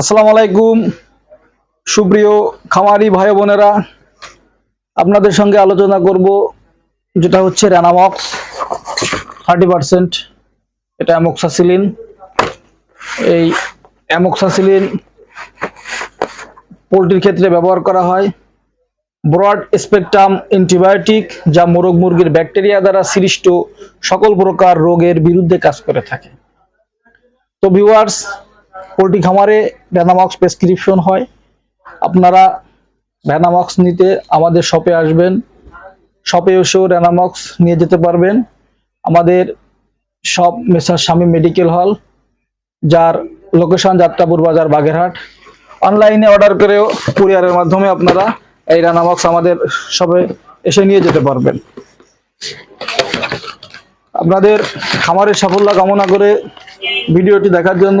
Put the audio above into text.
আসসালামু আলাইকুম, সুপ্রিয় খামারি ভাই বোনেরা। আপনাদের সঙ্গে আলোচনা করব যেটা হচ্ছে র্যানামক্স থার্টি পার্সেন্ট এটা অ্যামোক্সাসিলিন এই অ্যামোক্সাসিলিন পোলট্রির ক্ষেত্রে ব্যবহার করা হয়। ব্রড স্পেকট্রাম অ্যান্টিবায়োটিক, যা মোরগ মুরগির ব্যাকটেরিয়া দ্বারা সৃষ্ট সকল প্রকার রোগের বিরুদ্ধে কাজ করে থাকে। তো ভিউয়ার্স পোলট্রি খামারে ভ্যানামক্স প্রেসক্রিপশন হয়। আপনারা ভ্যানামক্স নিতে আমাদের শপে আসবেন। শপে এসেও র্যানামক্স নিয়ে যেতে পারবেন। আমাদের সব মেসার স্বামী মেডিকেল হল যার লোকেশন যাত্রাপুর বাজার বাগেরহাট। অনলাইনে অর্ডার করেও কুরিয়ারের মাধ্যমে আপনারা এই রানামক্স আমাদের সবে এসে নিয়ে যেতে পারবেন। আপনাদের খামারের সাফল্য কামনা করে ভিডিওটি দেখার জন্য